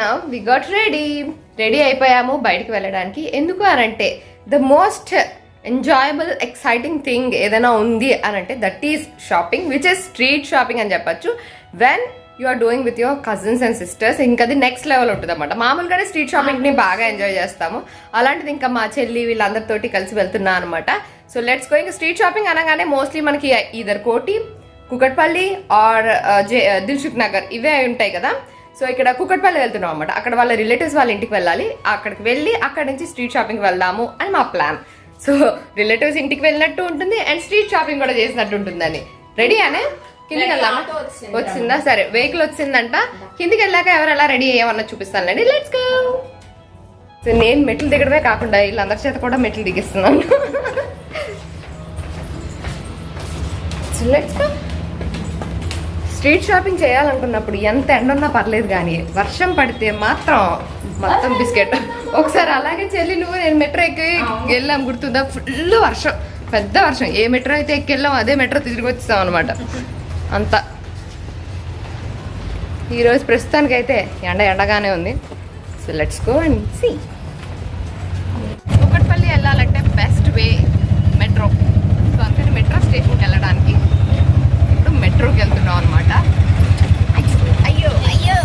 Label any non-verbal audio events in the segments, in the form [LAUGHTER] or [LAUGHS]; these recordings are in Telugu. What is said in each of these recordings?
నా వి గాట్ రెడీ రెడీ అయిపోయాము బయటికి వెళ్ళడానికి. ఎందుకు అనంటే the most enjoyable exciting thing ఏదైనా ఉంది అని అంటే that is shopping which is street shopping అని చెప్పొచ్చు. When you are doing with your cousins and sisters ఇంకా అది నెక్స్ట్ లెవెల్ ఉంటుంది అనమాట మామూలుగానే స్ట్రీట్ షాపింగ్ని బాగా ఎంజాయ్ చేస్తాము. అలాంటిది ఇంకా మా చెల్లి వీళ్ళందరితోటి కలిసి వెళ్తున్నా అనమాట so let's going street shopping అనగానే మోస్ట్లీ మనకి either Koti Kukatpally or uh, uh, Dilsukh Nagar ఇవే ఉంటాయి కదా. సో ఇక్కడ కుకట్పల్లి వెళ్తున్నాం అనమాట అక్కడ వాళ్ళ రిలేటివ్స్ వాళ్ళ ఇంటికి వెళ్ళాలి. అక్కడికి వెళ్ళి అక్కడ నుంచి స్ట్రీట్ షాపింగ్ వెళ్దాము అని మా ప్లాన్ సో రిలేటివ్స్ ఇంటికి వెళ్ళినట్టు ఉంటుంది అండ్ స్ట్రీట్ షాపింగ్ కూడా చేసినట్టు ఉంటుందని. రెడీ అనే? కిందికి వెళ్దామా? వచ్చిందా సరే వెహికల్ వచ్చిందంట. కిందికి వెళ్ళాక ఎవరు ఎలా రెడీ అయ్యామన్నా చూపిస్తానులేండి లెట్స్ గో సో నేను మెట్లు దిగడమే కాకుండా వీళ్ళందరి చేత కూడా మెట్లు దిగిస్తున్నాను. So [LAUGHS] let's go street shopping చేయాలనుకున్నప్పుడు ఎంత ఎండ ఉన్నా పర్లేదు కానీ వర్షం పడితే మాత్రం మొత్తం బిస్కెట్. ఒకసారి అలాగే చెల్లి నువ్వు నేను మెట్రో ఎక్కి వెళ్ళాం గుర్తుందా? ఫుల్ వర్షం. పెద్ద వర్షం. ఏ మెట్రో అయితే ఎక్కి వెళ్ళాం అదే మెట్రో తిరిగి వచ్చేస్తాం అనమాట అంత. ఈరోజు ప్రస్తుతానికైతే ఎండ ఎండగానే ఉంది. So let's go and see Kukatpally వెళ్ళాలంటే బెస్ట్ వే మెట్రో. సో అందుకని మెట్రో స్టేషన్కి వెళ్ళడానికి. మెట్రోకి వెళ్తున్నాం అనమాట అయ్యో అయ్యో.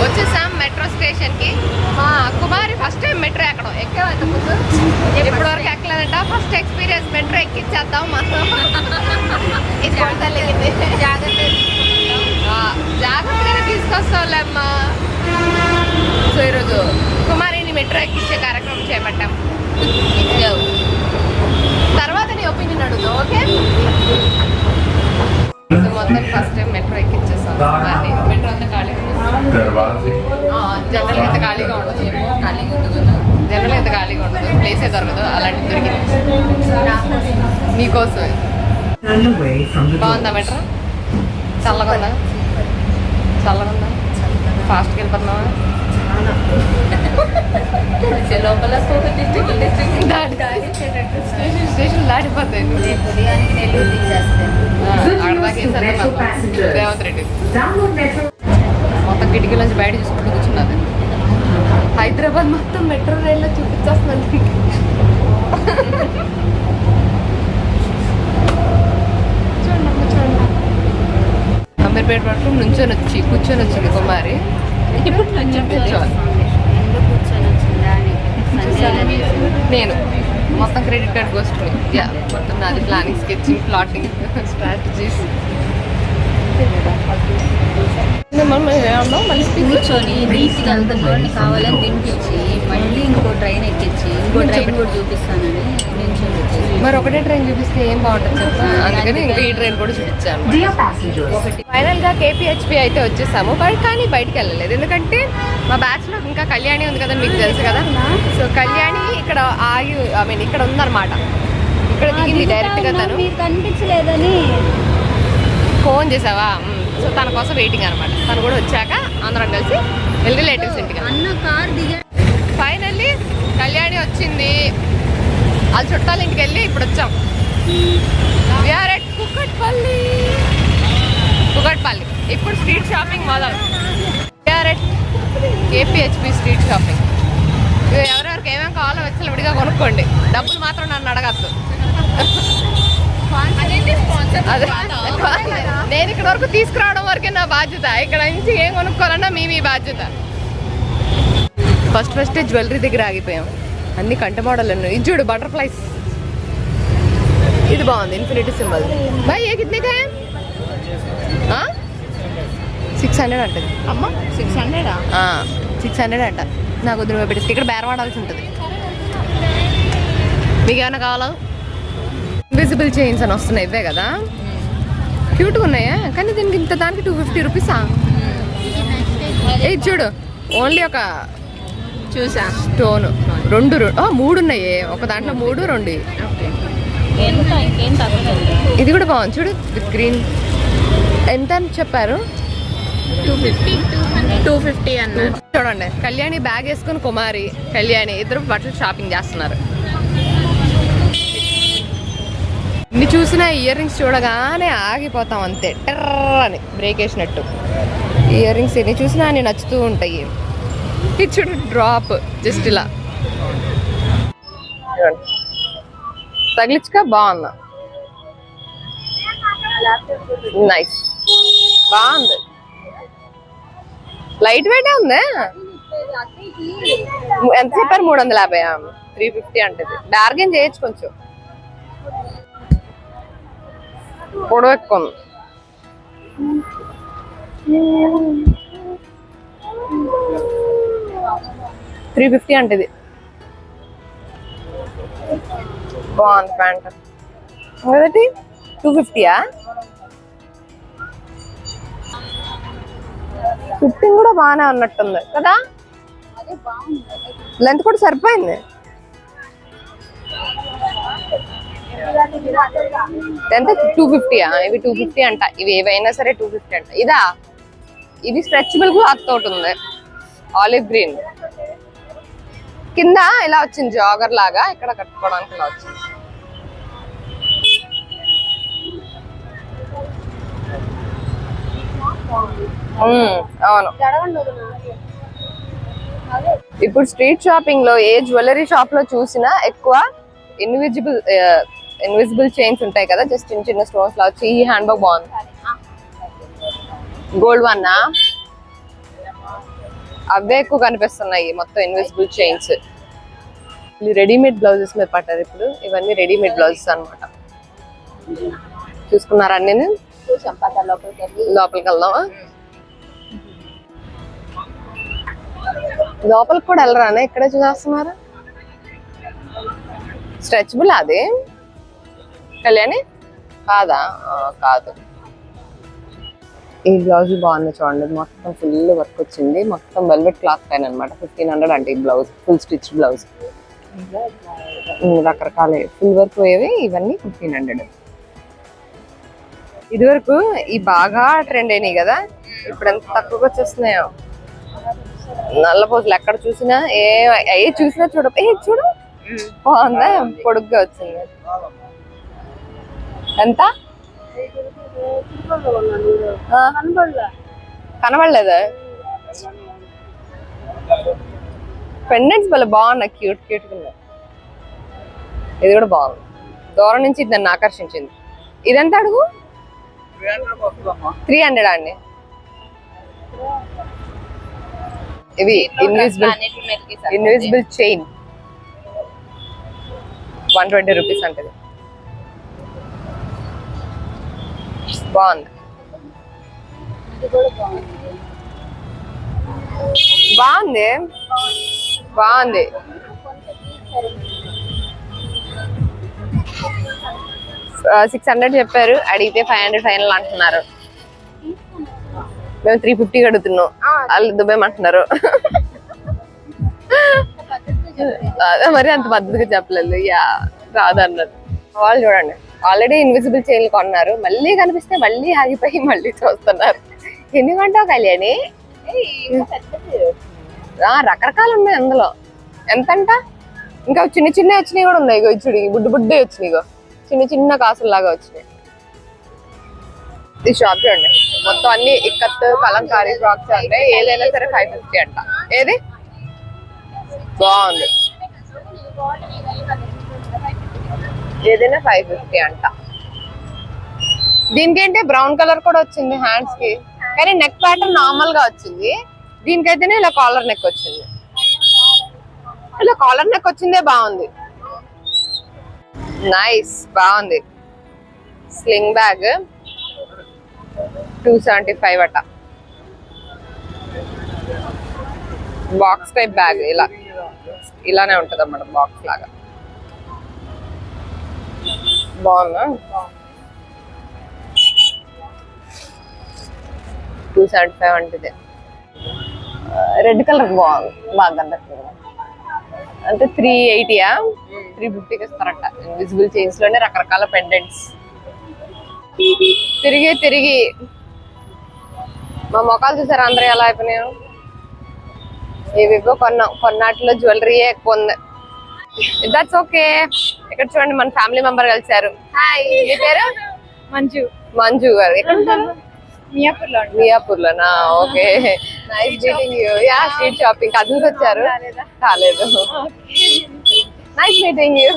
వచ్చేసాం మెట్రో స్టేషన్కి మా కుమారి ఫస్ట్ టైం మెట్రో ఎక్కడం. ఎక్కామంత ముందు ఇప్పటి వరకు ఎక్కలేదంట. ఫస్ట్ ఎక్స్పీరియన్స్ మెట్రో ఎక్కించేద్దాం మాత్రం ఆ, జాగ్రత్తగానే తీసుకొస్తాంలేమ్మా సో ఈరోజు కుమారిని మెట్రో ఎక్కించే కార్యక్రమం చేపట్టాం ఒపీనియన్ ఓకే? మొత్తం ఫస్ట్ టైం మెట్రో ఎక్కించేసాం. మెట్రో అంతా ఖాళీగా జనరల్ ఎంత ఖాళీగా ఉండదు. ఖాళీగా జనరల్ ఎంత ఖాళీగా ఉండదు. ప్లేసే దొరకదు. అలాంటి దొరికింది. నీకోసం బాగుందా మెట్రో చల్లగా ఉందా చల్లగా ఉందా ఫాస్ట్కి వెళ్ళిపోతున్నావా లోపల డిస్ట్రిక్ట్ డిస్ట్రిక్ట్ స్టేషన్ స్టేషన్ దాటిపోతాయి ఉదయానికి నెల్లూరు ఆ, మొత్తం. రేవంత్ రెడ్డి మొత్తం కిటికీ నుంచి బయట చూసుకుంటూ కూర్చున్నది హైదరాబాద్ మొత్తం మెట్రో రైల్లో చూపించేస్తుంది చూడండి చూడండి అంబర్పేట పట్టు నుంచొని వచ్చి కూర్చొని వచ్చింది కుమారి ఇప్పుడు నేను. మొత్తం క్రెడిట్ కార్డ్ వస్తుంది యా మొత్తం నాది ప్లానింగ్ స్కెచింగ్ ప్లాటింగ్ స్ట్రాటజీస్ కూర్చొని నీట్గా వెళ్తున్నోడిని కావాలని తినిపించి మళ్ళీ ఇంకో ట్రైన్ ఎక్కించి ఇంకో ట్రైన్ కూడా చూపిస్తానని నేను మరి ఒకటే ట్రైన్ చూపిస్తే ఏం బాగుంటుంది చెప్పు? అందుకని ఇంకా ఈ ట్రైన్ కూడా చూపించాను. Dear passengers, ఫైనల్గా కేపీహెచ్పి అయితే వచ్చేసాము. బట్ కానీ బయటికి వెళ్ళలేదు. ఎందుకంటే మా బ్యాచ్లో ఇంకా కళ్యాణి ఉంది కదా మీకు తెలుసు కదా? సో కళ్యాణి ఇక్కడ ఆగి ఐ మీన్ ఇక్కడ ఉందన్నమాట. ఇక్కడ దిగింది డైరెక్ట్గా తను. మీరు కనిపించలేదని. ఫోన్ చేసావా? సో తన కోసం వెయిటింగ్ అనమాట తను కూడా వచ్చాక అందరం కలిసి రిలేటివ్స్ ఇంటికి అన్న కార్ దిగా ఫైనల్లీ కళ్యాణి వచ్చింది. వాళ్ళ చుట్టాల ఇంటికి వెళ్ళి ఇప్పుడు వచ్చాం. వీఆర్ ఎట్ కుక్కట్పల్లి కుక్కట్పల్లి ఇప్పుడు స్ట్రీట్ షాపింగ్ మొదలు we are at KPHB street shopping ఎవరెవరికి ఏమేమి కావాలో వచ్చి విడిగా కొనుక్కోండి. డబ్బులు మాత్రం నన్ను అడగద్దు. నేను ఇక్కడ వరకు తీసుకురావడం వరకే నా బాధ్యత. ఇక్కడ నుంచి ఏం కొనుక్కోవాలన్నా మీ మీ బాధ్యత ఫస్ట్ ఫస్ట్ జ్యువెలరీ దగ్గర ఆగిపోయాం. అన్ని కంట మోడల్ ఉన్నాయి ఇది చూడు బటర్ఫ్లైస్ ఇది బాగుంది ఇన్ఫినిటీ సింబల్ బాయ్ ఏ కితనే కా సిక్స్ హండ్రెడ్ అంటది. అమ్మ సిక్స్ హండ్రెడా సిక్స్ హండ్రెడ్ అంట. నాకు వద్దు నువ్వు పెట్టేసి ఇక్కడ బేరవాడాల్సి ఉంటుంది. మీకు ఏమైనా కావాలా? ఇన్విజిబుల్ చైన్స్ అని వస్తున్నాయి ఇవే కదా? క్యూట్గా ఉన్నాయా? కానీ దీనికి ఇంత దానికి టూ ఫిఫ్టీ రూపీసా ఏ చూడు. ఓన్లీ ఒక చూసా. స్టోన్. రెండు మూడు ఉన్నాయి ఒక దాంట్లో మూడు రెండు. ఇది కూడా బాగుంది. చూడు గ్రీన్. ఎంత అని చెప్పారు? Two fifty. టూ ఫిఫ్టీ అన్నారు చూడండి. కళ్యాణి బ్యాగ్ వేసుకుని కుమారి కళ్యాణి ఇద్దరు బట్టలు షాపింగ్ చేస్తున్నారు. ఇన్ని చూసిన ఇయర్ రింగ్స్ చూడగానే ఆగిపోతాం అంతే. టర్ర్ అని. బ్రేక్ వేసినట్టు. ఇయర్ రింగ్స్ ఎన్ని చూసినా అన్ని నచ్చుతూ ఉంటాయి. ఇది డ్రాప్ జస్ట్ ఇలా. తగిలిచ్చుక తగిలించుక బాగుందా. నైస్ బాగుంది. లైట్ వెయిట్ ఉందా? ఎంత చెప్పారు? మూడు వందల యాభై త్రీ ఫిఫ్టీ అంటే బార్గెన్ చేయొచ్చు కొంచెం. పొడవు ఎక్కువ త్రీ ఫిఫ్టీ అంటే ఇది బాగుంది ప్యాంట్. అదటి టూ ఫిఫ్టీయా? ఫిఫ్టీన్ కూడా బాగానే ఉన్నట్టుంది కదా? లెంత్ కూడా సరిపోయింది. ఎంత టూ ఫిఫ్టీయా? ఇవి టూ ఫిఫ్టీ అంట. ఇవి ఏవైనా సరే టూ ఫిఫ్టీ అంట. ఇదా? ఇది స్ట్రెచబుల్ క్లాత్ తోటి ఉంది. Olive green. కింద ఇలా వచ్చింది జాగర్ లాగా ఇక్కడ కట్టుకోవడానికి ఇలా వచ్చింది. అవును. ఇప్పుడు స్ట్రీట్ షాపింగ్లో ఏ జ్యువెలరీ షాప్లో చూసినా ఎక్కువ ఇన్విజిబుల్ ఇన్విజిబుల్ చైన్స్ ఉంటాయి కదా జస్ట్ చిన్న చిన్న స్టోన్స్ లా వచ్చి ఈ హ్యాండ్ బాగ్ బాగుంది. గోల్డ్ వన్ అవే ఎక్కువ కనిపిస్తున్నాయి మొత్తం ఇన్విజిబుల్ చైన్స్ రెడీమేడ్ బ్లౌజెస్ మీద పట్టారు ఇప్పుడు. ఇవన్నీ రెడీమేడ్ బ్లౌజెస్ అన్నమాట. చూసుకున్నారా నేను? లోపలికి వెళ్దామా? లోపలికి కూడా వెళ్ళరానే? ఇక్కడే చూసేస్తున్నారు? స్ట్రెచబుల్ అది? కళ్యాణి? కాదా? కాదు. ఈ బ్లౌజ్ బాగుంది చూడండి. మొత్తం ఫుల్ వర్క్ వచ్చింది. మొత్తం వెల్వెట్ క్లాత్ పైన అనమాట ఫిఫ్టీన్ హండ్రెడ్ అంటే ఈ బ్లౌజ్. Full stitch blouse. రకరకాల ఫుల్ వర్క్ పోయేవి ఇవన్నీ ఫిఫ్టీన్ హండ్రెడ్ ఇది వరకు ఈ బాగా ట్రెండ్ అయినాయి కదా? ఇప్పుడు ఎంత తక్కువగా వచ్చేస్తున్నాయో? నల్ల పోజులు ఎక్కడ చూసినా ఏ ఏ చూసినా చూడ ఏ చూడు. బాగుందా? పొడుగ్గా వచ్చింది. ఎంత? కనబడలేదా? పెండెంట్స్ భలే బాగున్నాయి క్యూట్ క్యూట్ ఉన్నాయి. ఇది కూడా బాగుంది. దూరం నుంచి ఇది నన్ను ఆకర్షించింది. ఇదెంత అడుగు? త్రీ హండ్రెడ్ అండి. ఇవి invisible invisible chain one twenty rupees అంటది. బాగుంది బాగుంది బాగుంది సిక్స్ హండ్రెడ్ చెప్పారు. అడిగితే ఫైవ్ హండ్రెడ్ ఫైనల్ అంటున్నారు. మేము త్రీ ఫిఫ్టీ అడుగుతున్నాం వాళ్ళు దుబ్బేమంటున్నారు అదే మరి అంత పద్ధతిగా చెప్పలేదు. యా రాదన్నారు. వాళ్ళు చూడండి. ఆల్రెడీ ఇన్విజిబుల్ చైన్లు కొన్నారు. మళ్ళీ కనిపిస్తే మళ్ళీ ఆగిపోయి మళ్ళీ చూస్తున్నారు. ఎన్ని కొంటావు కళ్యాణి? రకరకాలు ఉన్నాయి అందులో. ఎంతంట? ఇంకా చిన్న చిన్న వచ్చినాయి కూడా ఉన్నాయి. ఇగో చూడు ఈ బుడ్డు బుడ్డే వచ్చినాయి ఇగో. చిన్న చిన్న కాసుల్లాగా వచ్చినాయి. ఈ షాప్ చూడండి. మొత్తం అన్ని ఇక్కత్ కలంకారీ ఫ్రాక్స్ అంటే ఏదైనా సరే ఫైవ్ ఫిఫ్టీ అంట. ఏది? బాగుంది. ఏదైనా ఫైవ్ ఫిఫ్టీ అంట. దీనికేంటి బ్రౌన్ కలర్ కూడా వచ్చింది హ్యాండ్స్కి. కానీ నెక్ ప్యాటర్న్ నార్మల్గా వచ్చింది. దీనికైతేనే ఇలా కాలర్ నెక్ వచ్చింది. ఇలా కాలర్ నెక్ వచ్చిందే బాగుంది. నైస్ బాగుంది. Sling bag two seventy five అట. బాక్స్ టైప్ బ్యాగ్ ఇలా. ఇలానే ఉంటుంది అన్నమాట బాక్స్ లాగా. బాగుందా? టూ సెవెంటీ ఫైవ్ అంటే రెడ్ కలర్ బాగుంది. బాగా కనబడుతుంది అంటే త్రీ ఎయిటీయా త్రీ ఫిఫ్టీకి ఇస్తారట ఇన్విజిబుల్ చైన్స్లోనే రకరకాల పెండెంట్స్ తిరిగి తిరిగి. మా మొక్కలు చూసారు అందరూ ఎలా అయిపోయినాయో? ఇవిగో కొన్నాం. కొన్నాటిలో జ్యువెలరీ ఎక్కువ ఉంది. దట్స్ ఓకే ఇక్కడ చూడండి మన ఫ్యామిలీ మెంబర్ కలిసారు హాయ్ మీ పేరు? మంజు. మంజు గారు. ఎక్కడ ఉంటారు? మియాపూర్లో మియాపూర్ లోనా okay. Nice meeting you ya street shopping cousins వచ్చారు. కాలేదు నైస్ మీటింగ్ యూ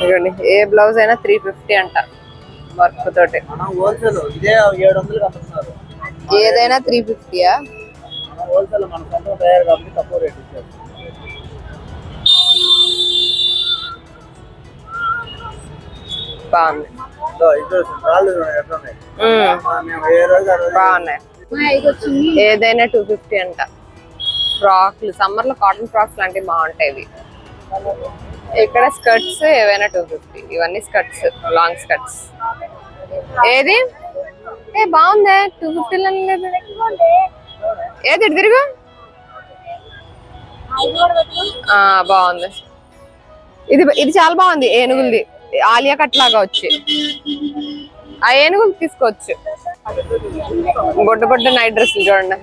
ఇదిగోండి ఏ బ్లౌజ్ అయినా త్రీ ఫిఫ్టీ అంట. వర్క్ తోటి. ఏదైనా త్రీ ఫిఫ్టీయా హోల్సేల్ మన సొంతం తయారు కాబట్టి తక్కువ రేట్ ఇచ్చారు. రోజు బాగున్నాయి. ఏదైనా టూ ఫిఫ్టీ అంట. ఫ్రాక్లు సమ్మర్లో కాటన్ ఫ్రాక్స్ లాంటివి బాగుంటాయి ఇవి. ఇక్కడ స్కర్ట్స్ ఏవైనా టూ ఫిఫ్టీ. ఇవన్నీ స్కర్ట్స్ లాంగ్ స్కర్ట్స్. ఏది? ఏ బాగుందే. టూ ఫిఫ్టీ లేదు. ఏది తిరుగు. ఆ, బాగుంది. ఇది ఇది చాలా బాగుంది ఏనుగులది. ఆలియా కట్ లాగా వచ్చి. ఆ ఏనుగులు తీసుకోవచ్చు బొడ్డు బొడ్డు నైట్ డ్రెస్సులు చూడండి.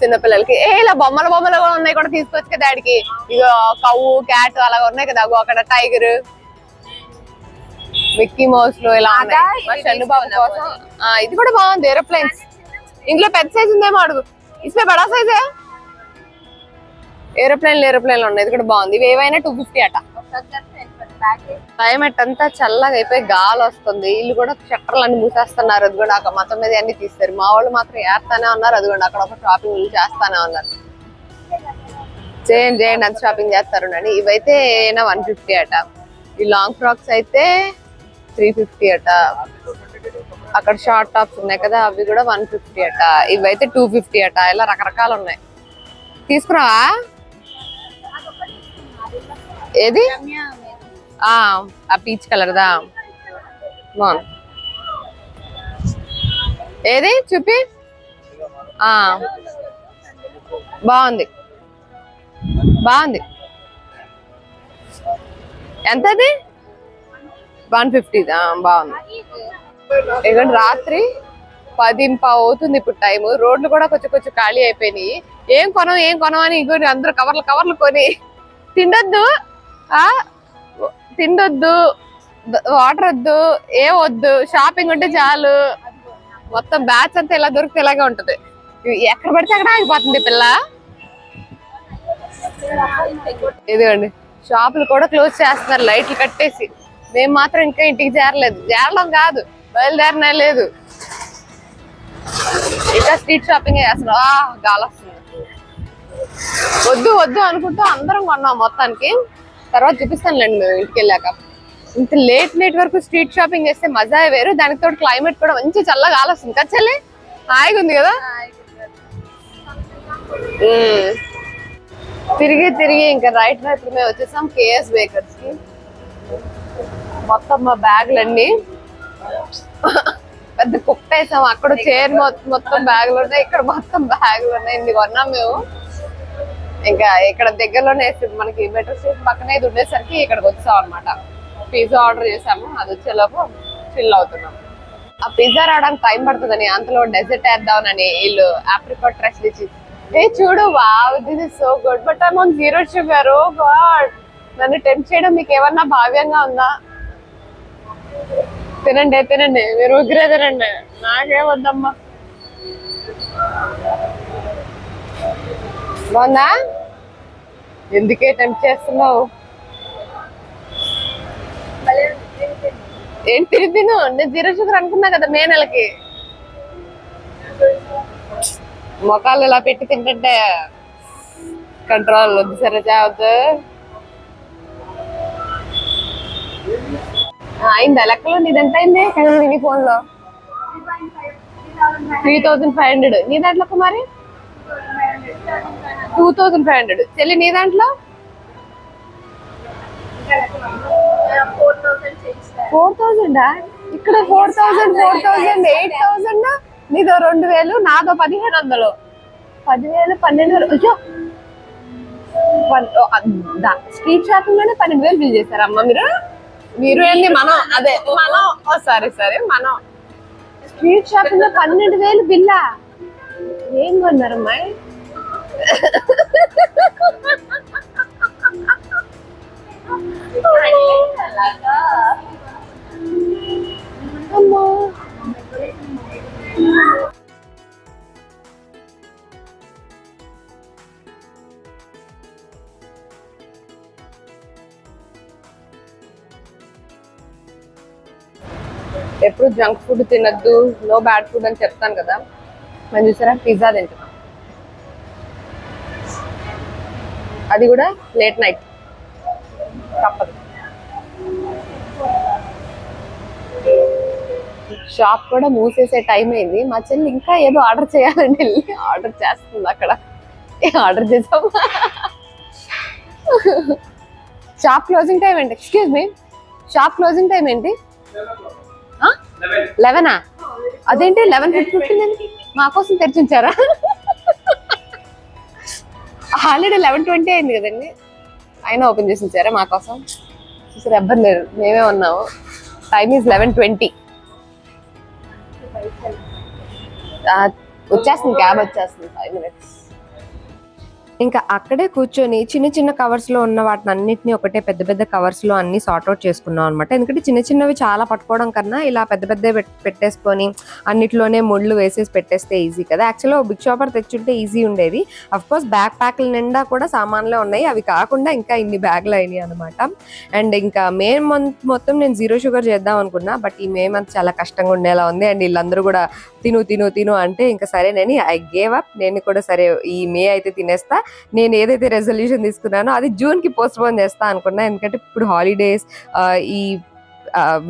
చిన్నపిల్లలకి ఏ ఇలా బొమ్మల బొమ్మలు కూడా ఉన్నాయి కూడా తీసుకోవచ్చు కదా డాడీకి. ఇగో కవ్వు క్యాట్ అలా ఉన్నాయి కదా అక్కడ టైగర్ మిక్కీ మౌస్లో ఇలా ఉన్నాయి. కోసం. ఇది కూడా బాగుంది ఏరోప్లేన్స్. ఇందులో పెద్ద సైజ్ ఉందేమో అడుగు. ఇసుమే బడా సైజే? ఏరోప్లేన్లు ఏరోప్లేన్లు ఉన్నాయి ఇది కూడా బాగుంది. ఇవి ఏవైనా టూ ఫిఫ్టీ అట. క్లైమేట్ అంతా చల్లగా అయిపోయి గాలి వస్తుంది. వీళ్ళు కూడా షట్టర్లు అన్ని మూసేస్తున్నారు. అది కూడా అక్కడ మొత్తం మీద అన్ని తీస్తారు మా వాళ్ళు మాత్రం ఏస్తానే ఉన్నారు. అది కూడా అక్కడ ఒక షాపింగ్ చేస్తానే ఉన్నారు. చేయండి చేయండి అంత షాపింగ్ చేస్తారు అని ఇవైతే ఏమైనా వన్ ఫిఫ్టీ అట. ఈ లాంగ్ ఫ్రాక్స్ అయితే త్రీ ఫిఫ్టీ అట. అక్కడ షార్ట్ టాప్స్ ఉన్నాయి కదా అవి కూడా వన్ ఫిఫ్టీ అట. ఇవైతే టూ ఫిఫ్టీ అట. ఇలా రకరకాలు ఉన్నాయి. తీసుకురావా? ఏది? ఆ ఆ పీచ్ కలర్ దా. బాగుంది. ఏది? చూపి. ఆ. బాగుంది. బాగుంది. ఎంతది? వన్ ఫిఫ్టీ బాగుంది. ఎందుకంటే రాత్రి పదింప అవుతుంది ఇప్పుడు టైం రోడ్లు కూడా కొంచెం కొంచెం ఖాళీ అయిపోయినాయి. ఏం కొనం ఏం కొనం అని ఇంకొని అందరూ కవర్లు కవర్లు కొని తిండద్దు ఆ? తిండొద్దు వాటర్ వద్దు ఏ వద్దు షాపింగ్ ఉంటే చాలు. మొత్తం బ్యాచ్ అంతా ఇలా దొరికితే ఇలాగే ఉంటది. ఎక్కడ పడితే అక్కడ ఆగిపోతుంది పిల్ల. ఇదిగోండి షాపులు కూడా క్లోజ్ చేస్తున్నారు లైట్లు కట్టేసి. మేము మాత్రం ఇంకా ఇంటికి చేరలేదు. చేరడం కాదు బయలుదేరనే లేదు. ఇంకా స్ట్రీట్ షాపింగ్ చేస్తున్నాం. గాలి వస్తుంది. వద్దు వద్దు అనుకుంటూ అందరం కొన్నాం మొత్తానికి. తర్వాత చూపిస్తానులేండి మేము ఇంటికి వెళ్ళాక. ఇంత లేట్ నైట్ వరకు స్ట్రీట్ షాపింగ్ చేస్తే మజా వేరు దానికి తోడు క్లైమేట్ కూడా మంచి చల్లగా ఆలోస్తుంది కదా చెల్లి హాయిగా ఉంది కదా తిరిగి తిరిగి ఇంకా రైట్ రైట్ మేము వచ్చేసాం కేఎస్ బేకర్స్కి. మొత్తం మా బ్యాగులు అన్ని పెద్ద కుక్క వేసాం అక్కడ చైర్ మొత్తం బ్యాగులు ఉన్నాయి. ఇక్కడ మొత్తం బ్యాగులు ఉన్నాయి. ఇన్ని కొన్నాం మేము. ఇంకా ఇక్కడ దగ్గరలోనే మనకి మెట్రో స్టేషన్ పక్కనే ఇది ఉండేసరికి ఇక్కడికి వచ్చాం అనమాట పిజ్జా ఆర్డర్ చేసాము. అది వచ్చేలోపు ఫిల్ అవుతున్నాం. ఆ పిజ్జా రావడానికి టైం పడుతుందని అంతలో డెజర్ట్ వేద్దామని వీళ్ళు ఆప్రికాట్ డ్రెస్ ఇచ్చి ఏ చూడు wow this is so good but I on zero sugar oh god నన్ను టెంప్ట్ చేయడం మీకు ఏమన్నా భావ్యంగా ఉందా? తినండి తినండి. మీరు ఉగ్రే తినండి నాకేం వద్దమ్మా. బాగుందా? ఎందుకే టెంప్ చేస్తున్నావు? ఏంటి తిరిగి తిను? నేను జీరో షుగర్ అనుకున్నా కదా మే నెలకి. మొఖాలు ఇలా పెట్టి తింటుంటే కంట్రోల్ వద్దు సరే చావద్దు అయిందా? లెక్కలో నీది ఎంత అయింది? నీ ఫోన్లో త్రీ థౌసండ్ ఫైవ్ హండ్రెడ్ నీ దాంట్లో Kumari two thousand five hundred. చెల్లి నీ దాంట్లో? ఫోర్ థౌసండ్ ఇక్కడ four thousand four thousand eight thousand నీదో రెండు వేలు నాదో పదిహేను వందలు పదివేలు పన్నెండు వేలు. అయ్యో! స్ట్రీట్ షాపింగ్లోనే పన్నెండు వేలు బిల్ చేశారమ్మా మీరు. మీరు ఏంది మనం అదే మనం సరే సరే మనం స్ట్రీట్ షాపింగ్లో పన్నెండు వేలు బిల్లా? ఏం కొన్నారమ్మా ఎప్పుడు జంక్ ఫుడ్ తినద్దు నో బ్యాడ్ ఫుడ్ అని చెప్తాను కదా. మనం చూసారా? పిజ్జా తింటాం అది కూడా లేట్ నైట్ తప్పదు. షాప్ కూడా మూసేసే టైం అయింది. మా చెల్లి ఇంకా ఏదో ఆర్డర్ చేయాలని వెళ్ళి ఆర్డర్ చేస్తుంది అక్కడ. ఆర్డర్ చేసాం షాప్ క్లోజింగ్ టైం ఏంటి? Excuse me shop closing time ఏంటి? లెవెనా అదేంటి? లెవెన్ ఫిఫ్టీ ఫిఫ్టీన్ మా కోసం తెరిచించారా ఆల్రెడీ లెవెన్ ట్వంటీ అయింది కదండి. అయినా ఓపెన్ చేసి ఇచ్చారా మా కోసం? చూసారు ఎవ్వరు లేరు మేమే ఉన్నాము. టైమ్ ఈజ్ లెవెన్ ట్వంటీ వచ్చేస్తుంది క్యాబ్ వచ్చేస్తుంది ఫైవ్ మినిట్స్ ఇంకా అక్కడే కూర్చొని చిన్న చిన్న కవర్స్లో ఉన్న వాటిని అన్నిటిని ఒకటే పెద్ద పెద్ద కవర్స్లో అన్ని సార్ట్ అవుట్ చేసుకున్నాం అనమాట ఎందుకంటే చిన్న చిన్నవి చాలా పట్టుకోవడం కన్నా ఇలా పెద్ద పెద్ద పెట్టేసుకొని అన్నిట్లోనే ముళ్ళు వేసేసి పెట్టేస్తే ఈజీ కదా. యాక్చువల్గా బిగ్ షాపర్ తెచ్చుంటే ఈజీ ఉండేది. అఫ్ కోర్స్ బ్యాక్ ప్యాక్ల నిండా కూడా సామాన్లే ఉన్నాయి. అవి కాకుండా ఇంకా ఇన్ని బ్యాగ్లు అయినాయి అనమాట అండ్ ఇంకా మే మంత్ మొత్తం నేను జీరో షుగర్ చేద్దాం అనుకున్నా బట్ ఈ మే మంత్ చాలా కష్టంగా ఉండేలా ఉంది. అండ్ వీళ్ళందరూ కూడా తిను తిను తిను అంటే ఇంకా సరే నేను ఐ గేవ్ అప్ నేను కూడా సరే ఈ మే అయితే తినేస్తా. నేను ఏదైతే రెజల్యూషన్ తీసుకున్నానో అది జూన్కి పోస్ట్ పోన్ చేస్తా అనుకున్నా. ఎందుకంటే ఇప్పుడు హాలిడేస్ ఈ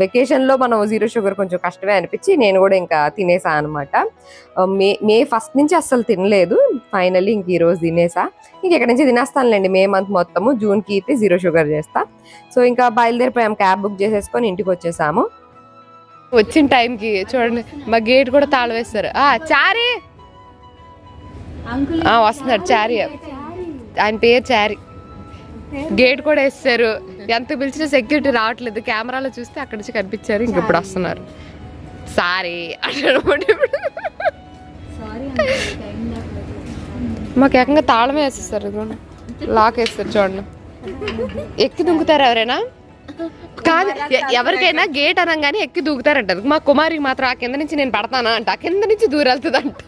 వెకేషన్లో మనం జీరో షుగర్ కొంచెం కష్టమే అనిపించి నేను కూడా ఇంకా తినేసా అనమాట మే మే ఫస్ట్ నుంచి అస్సలు తినలేదు. ఫైనల్లీ ఇంక ఈరోజు తినేసా. ఇంక ఇక్కడ నుంచి తినేస్తానులేండి. మే మంత్ మొత్తము జూన్కి అయితే జీరో షుగర్ చేస్తా. సో ఇంకా బయలుదేరిపోయాం. క్యాబ్ బుక్ చేసేసుకొని ఇంటికి వచ్చేసాము. వచ్చిన టైంకి చూడండి. మా గేట్ కూడా తాళం వేస్తారు ఆ చారీ! వస్తున్నాడు చారీ. ఆయన పేరు చారీ. గేట్ కూడా వేస్తారు. ఎంత పిలిచినా సెక్యూరిటీ రావట్లేదు. కెమెరాలో చూస్తే అక్కడి నుంచి కనిపించారు. ఇంక ఇప్పుడు వస్తున్నారు. సారీ అంటాడు సారీ మాకు ఏకంగా తాళం వేసేస్తారు. లాక్ వేస్తారు చూడండి. ఎక్కి దుంకుతారు ఎవరైనా? కాదు ఎవరికైనా గేట్ అనగానే ఎక్కి దూకుతారంట మా కుమారికి మాత్రం ఆ కింద నుంచి నేను పడతానా అంట. ఆ కింద నుంచి దూరెళ్తుందంట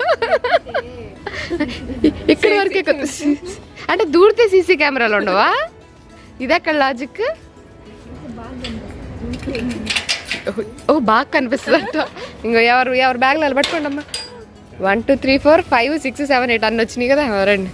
[LAUGHS] ఇక్కడ వరకే అంటే దూరితే సీసీ కెమెరాలు ఉండవా? ఇదెక్కడ లాజిక్ ఓ బాగా కనిపిస్తుంది అంట ఇంకో ఎవరు ఎవరు బ్యాగ్లో నిలబట్టుకోండి అమ్మా. One two three four five six seven eight అన్ని వచ్చినాయి కదా. రండి.